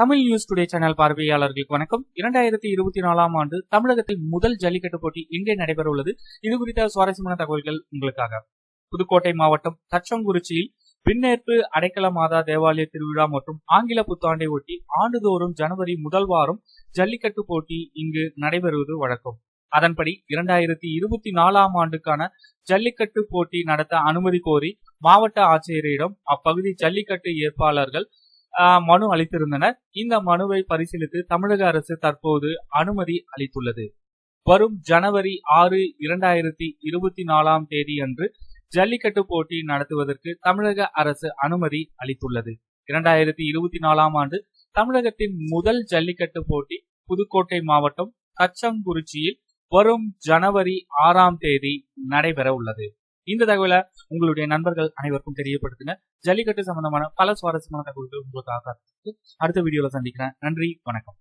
Tamil news today channel பார்வையாளர்களுக்கு வணக்கம். இரண்டாயிரத்தி இருபத்தி நாலாம் ஆண்டு தமிழகத்தில் முதல் ஜல்லிக்கட்டு போட்டி எங்கே நடைபெற உள்ளது இது குறித்த சுவாரஸ்யமான தகவல்கள் உங்களுக்காக. புதுக்கோட்டை மாவட்டம் தச்சங்குறிச்சியில் பின்னேற்பு அடைக்கல மாதா தேவாலய திருவிழா மற்றும் ஆங்கில புத்தாண்டை ஒட்டி ஆண்டுதோறும் ஜனவரி முதல் வாரம் ஜல்லிக்கட்டு போட்டி இங்கு நடைபெறுவது வழக்கம். அதன்படி இரண்டாயிரத்தி இருபத்தி நாலாம் ஆண்டுக்கான ஜல்லிக்கட்டு போட்டி நடத்த அனுமதி கோரி மாவட்ட ஆட்சியரிடம் அப்பகுதி ஜல்லிக்கட்டு ஏற்பாளர்கள் மனு அளித்திருந்தனர். இந்த மனுவை பரிசீலித்து தமிழக அரசு தற்போது அனுமதி அளித்துள்ளது. வரும் ஜனவரி ஆறு இரண்டாயிரத்தி இருபத்தி நாலாம் தேதி அன்று ஜல்லிக்கட்டு போட்டி நடத்துவதற்கு தமிழக அரசு அனுமதி அளித்துள்ளது. இரண்டாயிரத்தி இருபத்தி நாலாம் ஆண்டு தமிழகத்தின் முதல் ஜல்லிக்கட்டு போட்டி புதுக்கோட்டை மாவட்டம் தச்சங்குறிச்சியில் வரும் ஜனவரி ஆறாம் தேதி நடைபெற உள்ளது இந்த தகவலை உங்களுடைய நண்பர்கள் அனைவருக்கும் தெரியப்படுத்துங்க. ஜல்லிக்கட்டு சம்பந்தமான பல சுவாரஸ்யமான தகவல்கள் உங்களுக்காக இருக்கு. அடுத்த வீடியோல சந்திக்கிறேன். நன்றி. வணக்கம்.